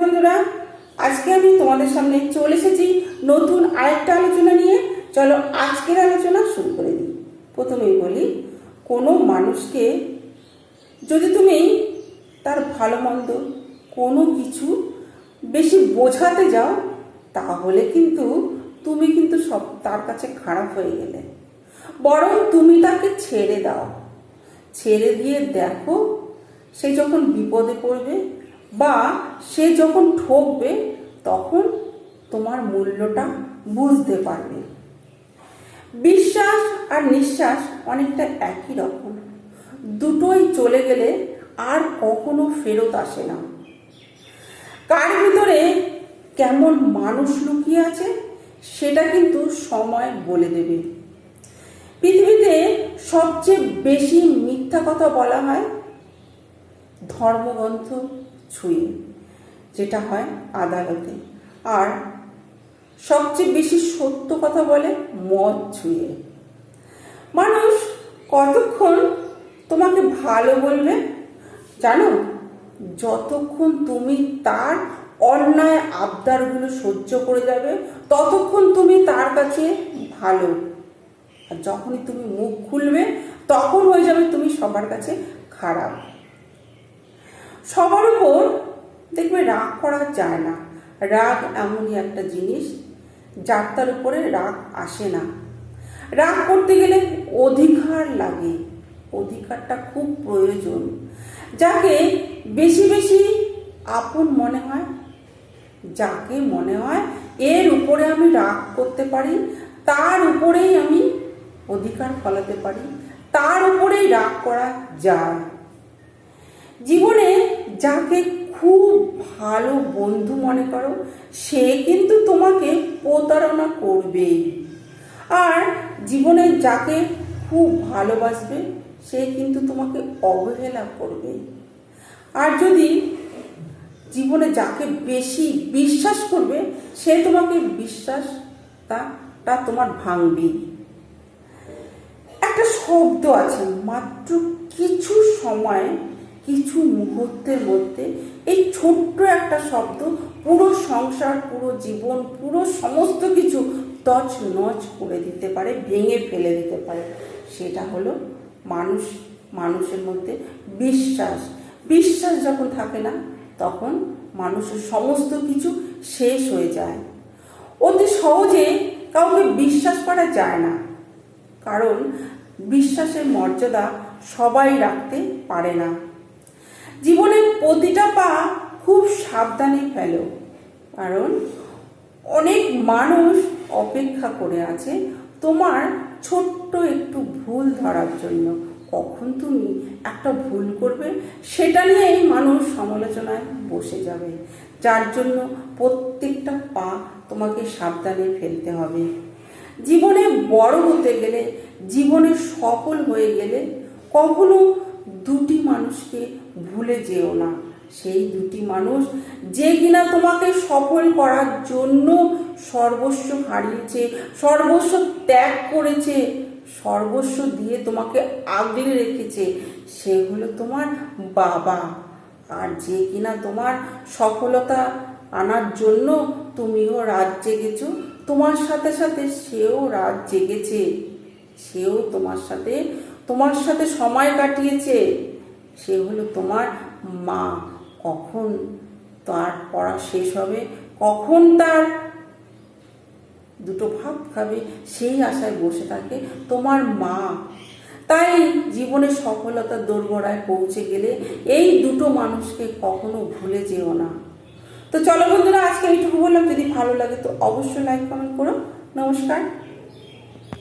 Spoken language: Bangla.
বন্ধুরা, আজকে আমি তোমাদের সামনে চলে এসেছি নতুন আরেকটা আলোচনা নিয়ে। চলো আজকের আলোচনা শুরু করে দিই। প্রথমেই বলি, কোনো মানুষকে যদি তুমি তার ভালো মন্দ কোনো কিছু বেশি বোঝাতে যাও, তাহলে কিন্তু তুমি কিন্তু সব তার কাছে খারাপ হয়ে গেলে। বরং তুমি তাকে ছেড়ে দাও। ছেড়ে দিয়ে দেখো, সে যখন বিপদে পড়বে বা সে যখন ঠকবে, তখন তোমার মূল্যটা বুঝতে পারবে। বিশ্বাস আর নিঃশ্বাস অনেকটা একই রকম। দুটোই চলে গেলে আর কখনো ফেরত আসে না। কার ভিতরে কেমন মানুষ লুকিয়ে আছে, সেটা কিন্তু সময় বলে দেবে। পৃথিবীতে সবচেয়ে বেশি মিথ্যা কথা বলা হয় ধর্মগ্রন্থ। ছুঁয়ে যেটা হয় আদালতে। আর সবচেয়ে বেশি সত্য কথা বলে মদ ছুঁয়ে। মানুষ কতক্ষণ তোমাকে ভালো বলবে? জানো, যতক্ষণ তুমি তার অন্যায় আবদারগুলো সহ্য করে যাবে, ততক্ষণ তুমি তার কাছে ভালো। আর যখনই তুমি মুখ খুলবে, তখন হয়ে যাবে তুমি সবার কাছে খারাপ। সবার উপর দেখবে রাগ করা যায় না। রাগ এমনই একটা জিনিস, যার তার উপরে রাগ আসে না। রাগ করতে গেলে অধিকার লাগে। অধিকারটা খুব প্রয়োজন। যাকে বেশি বেশি আপন মনে হয়, যাকে মনে হয় এর উপরে আমি রাগ করতে পারি, তার উপরেই আমি অধিকার ফলাতে পারি, তার উপরেই রাগ করা যায়। জীবনে যাকে খুব ভালো বন্ধু মনে করো, সে কিন্তু তোমাকে প্রতারণা করবেই। আর জীবনে যাকে খুব ভালোবাসবে, সে কিন্তু তোমাকে অবহেলা করবে। আর যদি জীবনে যাকে বেশি বিশ্বাস করবে, সে তোমাকে বিশ্বাস তা তোমার ভাঙবেই। একটা শব্দ আছে, মাত্র কিছু সময় কিছু মুহূর্তের মধ্যে এই ছোট্ট একটা শব্দ পুরো সংসার, পুরো জীবন, পুরো সমস্ত কিছু তছ নচ করে দিতে পারে, ভেঙে ফেলে দিতে পারে। সেটা হলো মানুষ, মানুষের মধ্যে বিশ্বাস। বিশ্বাস যখন থাকে না, তখন মানুষের সমস্ত কিছু শেষ হয়ে যায়। অতি সহজে কাউকে বিশ্বাস করা যায় না। কারণ, বিশ্বাসের মর্যাদা সবাই রাখতে পারে না। জীবনের প্রতিটা পা খুব সাবধানে ফেলো। কারণ অনেক মানুষ অপেক্ষা করে আছে তোমার ছোট্ট একটু ভুল ধরার জন্য। কখন তুমি একটা ভুল করবে সেটা নিয়েই মানুষ সমালোচনায় বসে যাবে। যার জন্য প্রত্যেকটা পা তোমাকে সাবধানে ফেলতে হবে। জীবনে বড় হতে গেলে জীবনে সফল হয়ে গেলে কখনো দুটি মানুষকে ভুলে যেও না। সেই দুটি মানুষ যে কিনা তোমাকে সফল করার জন্য সর্বস্ব হারিয়েছে, সর্বস্ব ত্যাগ করেছে, সর্বস্ব দিয়ে তোমাকে আগলে রেখেছে, সে হলো তোমার বাবা। আর যে কিনা তোমার সফলতা আনার জন্য তুমিও রাত জেগেছ, তোমার সাথে সাথে সেও রাত জেগেছে। সেও তোমার সাথে তোমার সাথে সময় কাটিয়েছে। সে হলো তোমার মা। কখন তার পড়া শেষ হবে? কখন তার দুটো ভাত খাবে? সেই আশায় বসে থাকে তোমার মা। তাই জীবনে সফলতার দোরগোড়ায় পৌঁছে গেলে এই দুটো মানুষকে কখনো ভুলে যেও না। তো চলো বন্ধুরা, আজকে এইটুকু বললাম। যদি ভালো লাগে তো অবশ্যই লাইক কমেন্ট করো। নমস্কার।